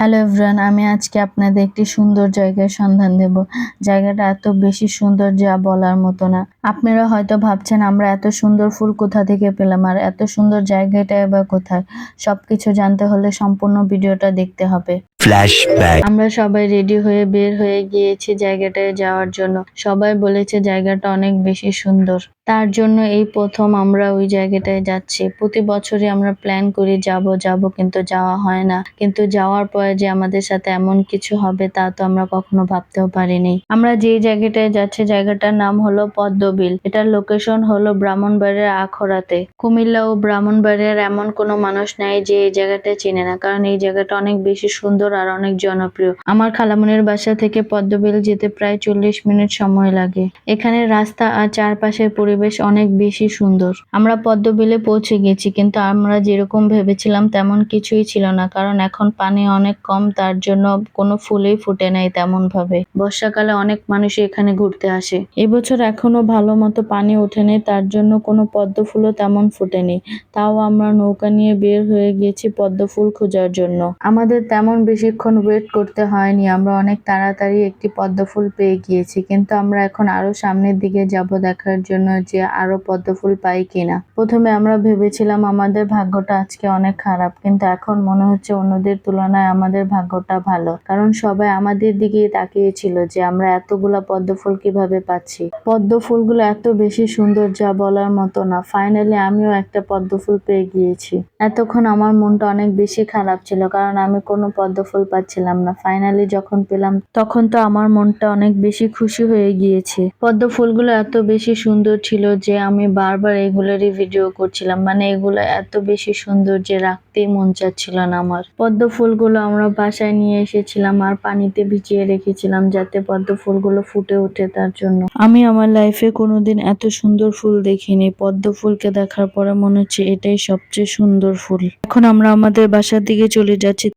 Hello everyone আমি আজকে আপনাদের একটি সুন্দর জায়গার সন্ধান দেব। জায়গাটা এত বেশি সুন্দর যা বলার মতো না। আপনারা হয়তো ভাবছেন, আমরা এত সুন্দর ফুল কোথা থেকে পেলাম? আর এত সুন্দর জায়গাটা এবার কোথায়? সব কিছু জানতে হলে সম্পূর্ণ ভিডিওটা দেখতে হবে। Flashback. আমরা সবাই রেডি হয়ে বের হয়ে গিয়েছি জায়গাটায় যাওয়ার জন্য। সবাই বলেছে জায়গাটা অনেক বেশি সুন্দর। তার জন্য এই প্রথম আমরা ওই জায়গাটায় যাচ্ছি। প্রতি বছরই আমরা প্ল্যান করি যাব যাব কিন্তু যাওয়া হয় না। কিন্তু যাওয়ার পরে যে আমাদের সাথে এমন কিছু হবে তা তো আমরা কখনো ভাবতেও পারিনি। আমরা যেই জায়গাটায় যাচ্ছি, জায়গাটার নাম হলো পদ্মবিল। এটার লোকেশন হলো ব্রাহ্মণবাড়িয়ার আখড়াতে। কুমিল্লা ও ব্রাহ্মণবাড়িয়ার এমন কোনো মানুষ নাই যে এই জায়গাটা চেনে না। কারণ এই জায়গাটা অনেক বেশি সুন্দর আর অনেক জনপ্রিয়। আমার খালামুনির বাসা থেকে পদ্মবিল যেতে প্রায় চল্লিশ মিনিট সময় লাগে। এখানে রাস্তা আর চারপাশের পরিবেশ অনেক বেশি সুন্দর। আমরা পদ্মবিলে পৌঁছে গেছি, কিন্তু আমরা যেরকম ভেবেছিলাম তেমন কিছুই ছিল না, কারণ এখন পানি অনেক কম, তার জন্য কোনো ফুলেই ফুটে নাই তেমন ভাবে বর্ষাকালে অনেক মানুষ এখানে ঘুরতে আসে। এবছর এখনও ভালো মতো পানি ওঠেনি তার জন্য কোনো পদ্ম ফুলও তেমন ফোটেনি তাও আমরা নৌকা নিয়ে বের হয়ে গেছি পদ্ম ফুল খোঁজার জন্য। আমাদের তেমন বেশিক্ষণ ওয়েট করতে হয়নি। আমরা অনেক তাড়াতাড়ি একটি পদ্ম ফুল পেয়ে গিয়েছি। কিন্তু আমরা এখন আরও সামনের দিকে যাব দেখার জন্য যে আরও পদ্ম ফুল পাই কিনা। প্রথমে আমরা ভেবেছিলাম আমাদের ভাগ্যটা আজকে অনেক খারাপ। কিন্তু এখন মনে হচ্ছে অন্যদের তুলনায় আমাদের ভাগ্যটা ভালো। কারণ সবাই আমাদের দিকেই তাকিয়েছিল যে আমরা এতগুলা পদ্ম ফুল কীভাবে পাচ্ছি। পদ্ম ফুলগুলো এত বেশি সুন্দর যা বলার মতো না। ফাইনালি আমিও একটা পদ্ম ফুল পেয়ে গিয়েছি। এতক্ষণ আমার মনটা অনেক বেশি খারাপ ছিল। কারণ আমি কোনো পদ্ম ফুল পাচ্ছিলাম না। ফাইনালি যখন পেলাম, তখন তো আমার মনটা অনেক বেশি খুশি হয়ে গিয়েছে। পদ্ম ফুলগুলো এত বেশি সুন্দর ছিল যে আমি বারবার এগুলোরই ভিডিও করছিলাম। মানে এগুলো এত বেশি সুন্দর যে রাখতেই মন চাচ্ছিল না আমার। পদ্ম ফুলগুলো আমরা বাসায় নিয়ে এসেছিলাম আর পানিতে ভিজিয়ে রেখেছিলাম যাতে পদ্ম ফুলগুলো ফুটে ওঠে তার জন্য। আমি আমার লাইফে কোনোদিন এত সুন্দর ফুল দেখিনি। পদ্ম ফুলকে দেখার পরে মনে হচ্ছে এটাই সবচেয়ে সুন্দর ফুল। এখন আমরা আমাদের বাসার দিকে চলে যাচ্ছি।